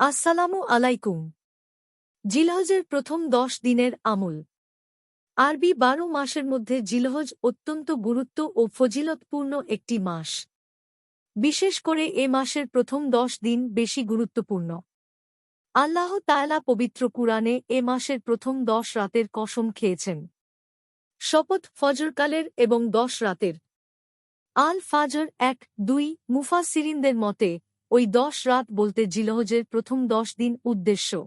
আসসালামু আলাইকুম। জিলহজের প্রথম দশ দিনের আমল। আরবি বারো মাসের মধ্যে জিলহজ অত্যন্ত গুরুত্ব ও ফজিলতপূর্ণ একটি মাস। বিশেষ করে এ মাসের প্রথম দশ দিন বেশি গুরুত্বপূর্ণ। আল্লাহ তায়লা পবিত্র কুরআনে এ মাসের প্রথম দশ রাতের কসম খেয়েছেন। শপথ ফজরকালের এবং দশ রাতের। আল ফাজর এক, দুই মুফাসিরিনদের মতে ওই দশ রাত বলতে জিলহজের প্রথম দশ দিন উদ্দেশ্য।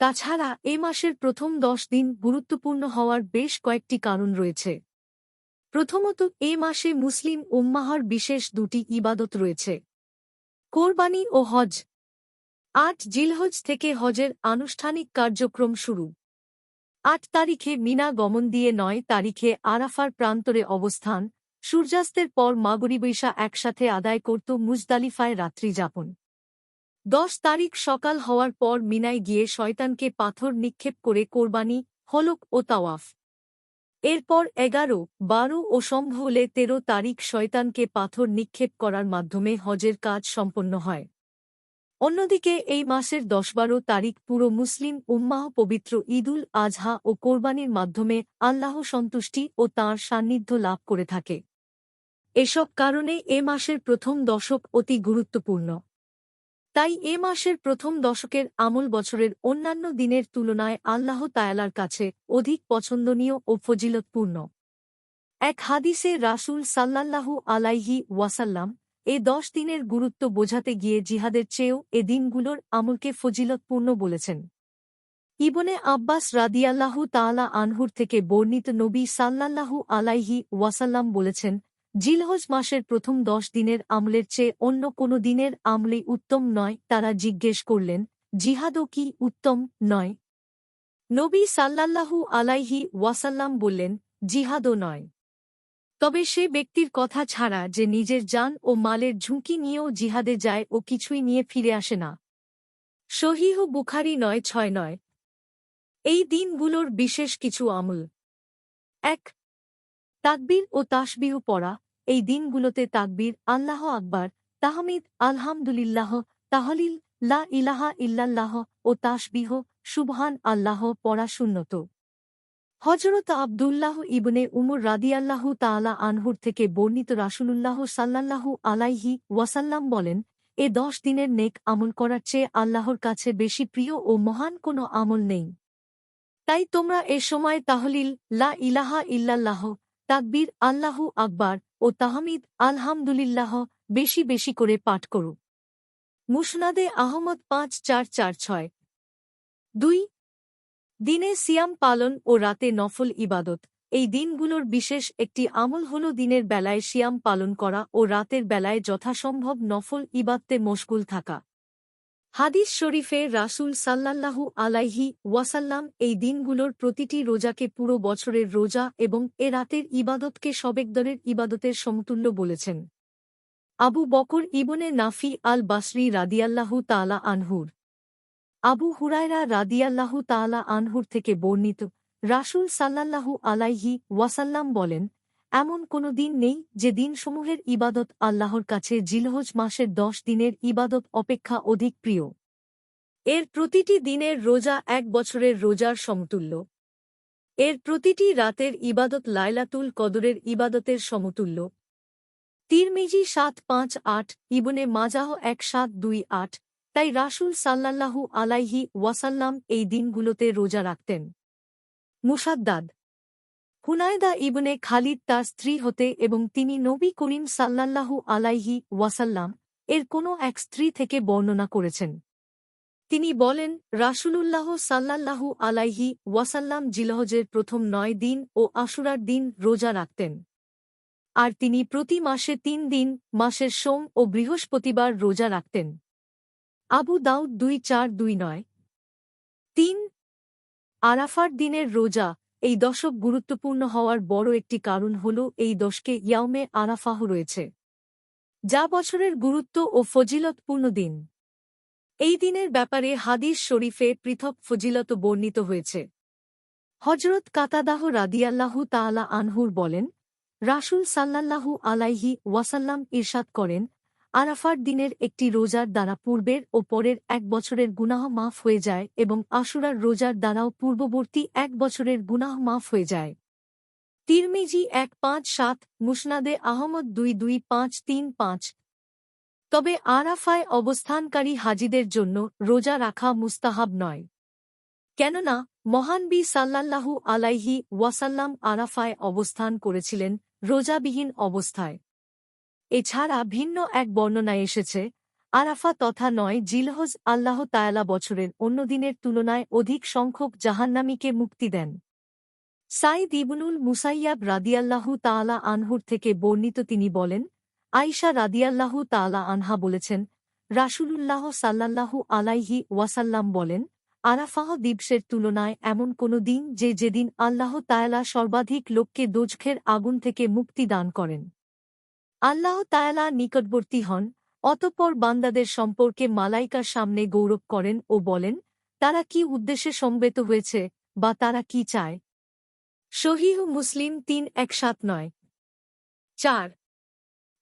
তাছাড়া এ মাসের প্রথম দশ দিন গুরুত্বপূর্ণ হওয়ার বেশ কয়েকটি কারণ রয়েছে। প্রথমত, এ মাসে মুসলিম উম্মাহর বিশেষ দুটি ইবাদত রয়েছে। কোরবানি ও হজ। আট জিলহজ থেকে হজের আনুষ্ঠানিক কার্যক্রম শুরু। আট তারিখে মিনা গমন দিয়ে নয় তারিখে আরাফার প্রান্তরে অবস্থান সূর্যাস্তের পর মাগরিবৈশা একসাথে আদায় করত মুজদালিফায় রাত্রি যাপন। দশ তারিখ সকাল হওয়ার পর মিনায় গিয়ে শয়তানকে পাথর নিক্ষেপ করে কোরবানি, হলক ও তাওয়াফ। এরপর এগারো, বারো ও সম্ভ হলে তেরো তারিখ শয়তানকে পাথর নিক্ষেপ করার মাধ্যমে হজের কাজ সম্পন্ন হয়। অন্যদিকে এই মাসের দশ বারো তারিখ পুরো মুসলিম উম্মাহ পবিত্র ঈদুল আজহা ও কোরবানির মাধ্যমে আল্লাহ সন্তুষ্টি ও তাঁর সান্নিধ্য লাভ করে থাকে। এসব কারণে এ মাসের প্রথম দশক অতি গুরুত্বপূর্ণ। তাই এ মাসের প্রথম দশকের আমল বছরের অন্যান্য দিনের তুলনায় আল্লাহ তায়ালার কাছে অধিক পছন্দনীয় ও ফজিলতপূর্ণ। এক হাদিসে রাসুল সাল্লাল্লাহু আলাইহি ওয়াসাল্লাম এ দশ দিনের গুরুত্ব বোঝাতে গিয়ে জিহাদের চেয়েও এ দিনগুলোর আমলকে ফজিলতপূর্ণ বলেছেন। ইবনে আব্বাস রাদিয়াল্লাহু তাআলা আনহুর থেকে বর্ণিত নবী সাল্লাল্লাহু আলাইহি ওয়াসাল্লাম বলেছেন জিলহজ মাসের প্রথম দশ দিনের আমলের চেয়ে অন্য কোনো দিনের আমলে উত্তম নয়, তারা জিজ্ঞেস করলেন, জিহাদও কি উত্তম নয়? নবী সাল্লাল্লাহু আলাইহি ওয়াসাল্লাম বললেন, জিহাদও নয়। তবে সে ব্যক্তির কথা ছাড়া যে নিজের যান ও মালের ঝুঁকি নিয়েও জিহাদে যায় ও কিছুই নিয়ে ফিরে আসে না। সহিহ বুখারি নয়, ছয় নয়। এই দিনগুলোর বিশেষ কিছু আমল। এক, তাকবীর ও তাসবিহ পড়া। এই দিনগুলোতে তাকবীর, আল্লাহ আকবার, তাহমিদ, আলহামদুলিল্লাহ, তাহলিল, লা ইলাহা ইল্লাল্লাহ ও তাসবিহ সুবহান আল্লাহ পড়া শূন্যত হজরত আবদুল্লাহ ইবনে উমর রাদিয়াল্লাহু তাআলা আনহুর থেকে বর্ণিত রাসুলুল্লাহ সাল্লাল্লাহু আলাইহি ওয়াসাল্লাম বলেন, এ দশ দিনের নেক আমল করার চেয়ে আল্লাহর কাছে বেশি প্রিয় ও মহান কোনো আমল নেই। তাই তোমরা এ সময় তাহলিল, লা ইলাহা ইল্লাল্লাহ, তাকবীর, আল্লাহু আকবার ও তাহমিদ আলহামদুলিল্লাহ বেশি বেশি করে পাঠ করু মুসনাদে আহমদ পাঁচ চার চার ছয়। দুই, দিনে সিয়াম পালন ও রাতে নফল ইবাদত। এই দিনগুলোর বিশেষ একটি আমল হল দিনের বেলায় সিয়াম পালন করা ও রাতের বেলায় যথাসম্ভব নফল ইবাদতে মশগুল থাকা। হাদিস শরীফে রাসুল সাল্লাল্লাহু আলাইহি ওয়াসাল্লাম এই দিনগুলোর প্রতিটি রোজাকে পুরো বছরের রোজা এবং এ রাতের ইবাদতকে সবেকদরের ইবাদতের সমতুল্য বলেছেন। আবু বকর ইবনে নাফি আল বাসরি রাদিয়াল্লাহু তালা আনহুর। আবু হুরায়রা রাদিয়াল্লাহু তালা আনহুর থেকে বর্ণিত। রাসুল সাল্লাল্লাহু আলাইহি ওয়াসাল্লাম বলেন এমন কোনো দিন নেই যে দিনসমূহের ইবাদত আল্লাহর কাছে জিলহজ মাসের দশ দিনের ইবাদত অপেক্ষা অধিক প্রিয়। এর প্রতিটি দিনের রোজা এক বছরের রোজার সমতুল্য। এর প্রতিটি রাতের ইবাদত লাইলাতুল কদরের ইবাদতের সমতুল্য। তিরমিজি সাত পাঁচ আট, ইবনে মাজাহ এক সাত দুই আট, তাই রাসুল সাল্লাল্লাহু আলাইহি ওয়াসাল্লাম এই দিনগুলোতে রোজা রাখতেন। মুসাদ্দাদ হুনায়দা ইবনে খালিদ তার স্ত্রী হতে এবং তিনি নবী করিম সাল্লাল্লাহু আলাইহি ওয়াসাল্লাম এর কোনো এক স্ত্রী থেকে বর্ণনা করেছেন। তিনি বলেন, রাসুলুল্লাহ সাল্লাল্লাহু আলাইহি ওয়াসাল্লাম জিলহজের প্রথম নয় দিন ও আশুরার দিন রোজা রাখতেন। আর তিনি প্রতি মাসে তিন দিন, মাসের সোম ও বৃহস্পতিবার রোজা রাখতেন। আবু দাউদ দুই চার দুই নয়। তিন আরাফার দিনের রোজা এই দশক গুরুত্বপূর্ণ হওয়ার বড় একটি কারণ হল এই দশকে ইয়াউমে আরাফাহ রয়েছে। যা বছরের গুরুত্ব ও ফজিলতপূর্ণ দিন। এই দিনের ব্যাপারে হাদিস শরীফে পৃথক ফজিলত বর্ণিত হয়েছে। হজরত কাতাদাহ রাদিয়াল্লাহু তাআলা আনহুর বলেন, রাসুল সাল্লাল্লাহু আলাইহি ওয়াসাল্লাম ইরশাদ করেন আরাফার দিনের একটি রোজার দ্বারা পূর্বের ও পরের এক বছরের গুনাহ মাফ হয়ে যায় এবং আশুরার রোজার দ্বারাও পূর্ববর্তী এক বছরের গুনাহ মাফ হয়ে যায়। তিরমিজি এক পাঁচ সাত, মুসনাদে আহমদ দুই দুই পাঁচ তিন পাঁচ। তবে আরাফায় অবস্থানকারী হাজিদের জন্য রোজা রাখা মুস্তাহাব নয়। কেননা মহানবী সাল্লাল্লাহু আলাইহি ওয়াসাল্লাম আরাফায় অবস্থান করেছিলেন রোজাবিহীন অবস্থায়। এছাড়া ভিন্ন এক বর্ণনায় এসেছে, আরাফা তথা নয় জিলহজ আল্লাহ তায়ালা বছরের অন্য দিনের তুলনায় অধিক সংখ্যক জাহান্নামীকে মুক্তি দেন। সাইদ ইবনুল মুসাইয়াব রাদিয়াল্লাহু তাআলা আনহুর থেকে বর্ণিত তিনি বলেন আইসা রাদিয়াল্লাহু তাআলা আনহা বলেছেন, রাসূলুল্লাহ সাল্লাল্লাহু আলাইহি ওয়াসাল্লাম বলেন আরাফাহ দিবসের তুলনায় এমন কোনো দিন যে যেদিন আল্লাহ তায়ালা সর্বাধিক লোককে দোজখের আগুন থেকে মুক্তি দান করেন। আল্লাহ তায়ালা নিকটবর্তী হন, অতঃপর বান্দাদের সম্পর্কে মালাইকার সামনে গৌরব করেন ও বলেন, তারা কি উদ্দেশ্যে সমবেত হয়েছে বা তারা কি চায়? শহীহ মুসলিম তিন এক সাত নয়। চার,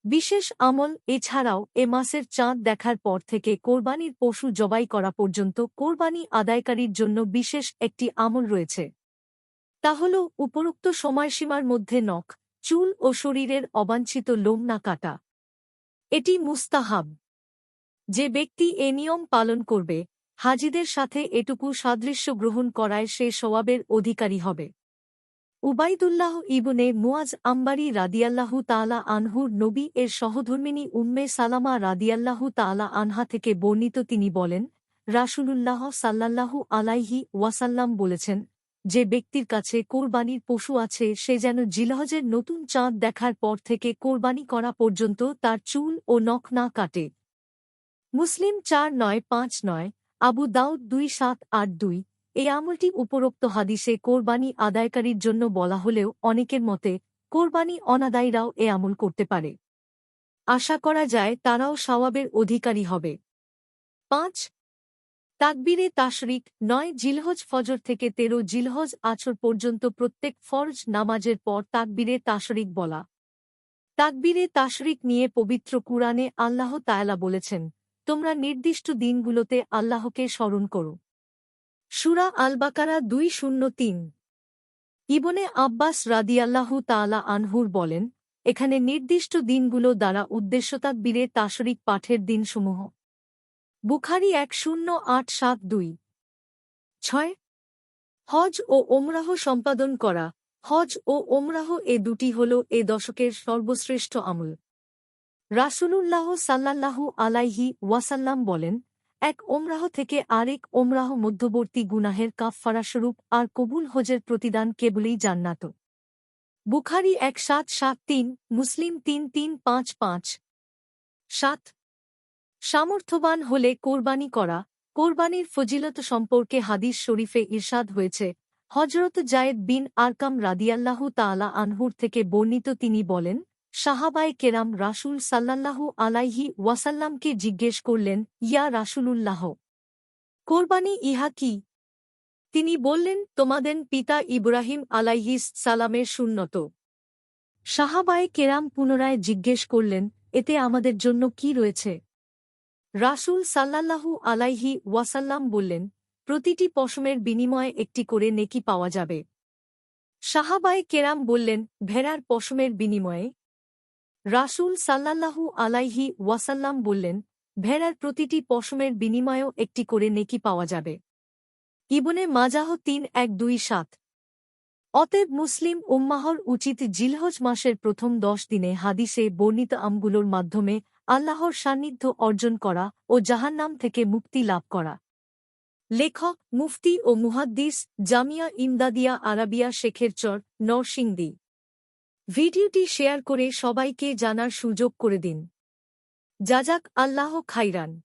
বিশেষ আমল এছাড়াও এ মাসের চাঁদ দেখার পর থেকে কোরবানির পশু জবাই করা পর্যন্ত কোরবানি আদায়কারীর জন্য বিশেষ একটি আমল রয়েছে। তা হল উপরোক্ত সময়সীমার মধ্যে নখ চুল ও শরীরের অবাঞ্ছিত লোম না কাটা এটি মুস্তাহাব। যে ব্যক্তি এ নিয়ম পালন করবে, হাজিদের সাথে এটুকু সাদৃশ্য গ্রহণ করায় সে সওয়াবের অধিকারী হবে। উবাইদুল্লাহ ইবনে মুয়াজ আম্বারি রাদিয়াল্লাহু তালা আনহুর নবী এর সহধর্মিনী উম্মে সালামা রাদিয়াল্লাহু তালা আনহা থেকে বর্ণিত তিনি বলেন, রাসূলুল্লাহ সাল্লাল্লাহু আলাইহি ওয়াসাল্লাম বলেছেন যে ব্যক্তির কাছে কোরবানির পশু আছে, সে যেন জিলহজের নতুন চাঁদ দেখার পর থেকে কোরবানি করা পর্যন্ত তার চুল ও নখ না কাটে। মুসলিম চার নয়, পাঁচ নয়, আবু দাউদ দুই, সাত, আট, দুই, এই আমলটি উপরোক্ত হাদিসে কোরবানি আদায়কারীর জন্য বলা হলেও অনেকের মতে কোরবানি অনাদায়ীরাও এ আমল করতে পারে। আশা করা যায় তারাও সওয়াবের অধিকারী হবে। পাঁচ তাকবিরে তাশরিক নয় জিলহজ ফজর থেকে তেরো জিলহজ আছর পর্যন্ত প্রত্যেক ফরজ নামাজের পর তাকবিরে তাশরিক বলা। তাকবিরে তাশরিক নিয়ে পবিত্র কুরআনে আল্লাহ তায়ালা বলেছেন, তোমরা নির্দিষ্ট দিনগুলোতে আল্লাহকে স্মরণ করো। সুরা আলবাকারা দুই শূন্য তিন। ইবনে আব্বাস রাদিয়াল্লাহু তালা আনহুর বলেন, এখানে নির্দিষ্ট দিনগুলো দ্বারা উদ্দেশ্যতাকবীরে তাশরিক পাঠের দিনসমূহ। বুখারি এক শূন্য আট সাত দুই। ছয়। হজ ও ওমরাহ সম্পাদন করা। হজ ও ওমরাহ এ দুটি হল এ দশকের সর্বশ্রেষ্ঠ আমল। রাসূলুল্লাহ সাল্লাল্লাহু আলাইহি ওয়াসাল্লাম বলেন, এক ওমরাহ থেকে আরেক ওমরাহ মধ্যবর্তী গুনাহের কাফফারাস্বরূপ আর কবুল হজের প্রতিদান কেবলই জান্নাত। বুখারি এক সাত সাত তিন, মুসলিম তিন তিন পাঁচ পাঁচ। সাত। সামর্থ্যবান হলে কোরবানি করা, কোরবানির ফজিলত সম্পর্কে হাদিস শরীফে ইরশাদ হয়েছে। হজরত জায়েদ বিন আরকাম রাদিয়াল্লাহু তালা আনহুর থেকে বর্ণিত তিনি বলেন, সাহাবায় কেরাম রাসুল সাল্লাল্লাহু আলাইহি ওয়াসাল্লামকে জিজ্ঞেস করলেন, ইয়া রাসুলুল্লাহ, কোরবানি ইহা কি? তিনি বললেন, তোমাদের পিতা ইব্রাহিম আলাইহিস সালামের শূন্যত সাহাবায় কেরাম পুনরায় জিজ্ঞেস করলেন, এতে আমাদের জন্য কি রয়েছে? রাসুল সাল্লাল্লাহু আলাইহি ওয়াসাল্লাম বললেন, প্রতিটি পশমের বিনিময়ে একটি করে নেকি পাওয়া যাবে। সাহাবায় কেরাম বললেন, ভেড়ার পশমের বিনিময়ে? রাসুল সাল্লাল্লাহু আলাইহি ওয়াসাল্লাম বললেন, ভেড়ার প্রতিটি পশমের বিনিময়েও একটি করে নেকি পাওয়া যাবে। ইবনে মাজাহ তিন এক দুই সাত। অতএব মুসলিম উম্মাহর উচিত জিলহজ মাসের প্রথম দশ দিনে হাদিসে বর্ণিত আমগুলোর মাধ্যমে আল্লাহর সান্নিধ্য অর্জন করা ও জাহান্নাম থেকে মুক্তি লাভ করা। লেখক, মুফতি ও মুহাদ্দিস জামিয়া ইমদাদিয়া আরাবিয়া শেখের চর, নরসিংদী। ভিডিওটি শেয়ার করে সবাইকে জানার সুযোগ করে দিন। যাজাক আল্লাহ খাইরান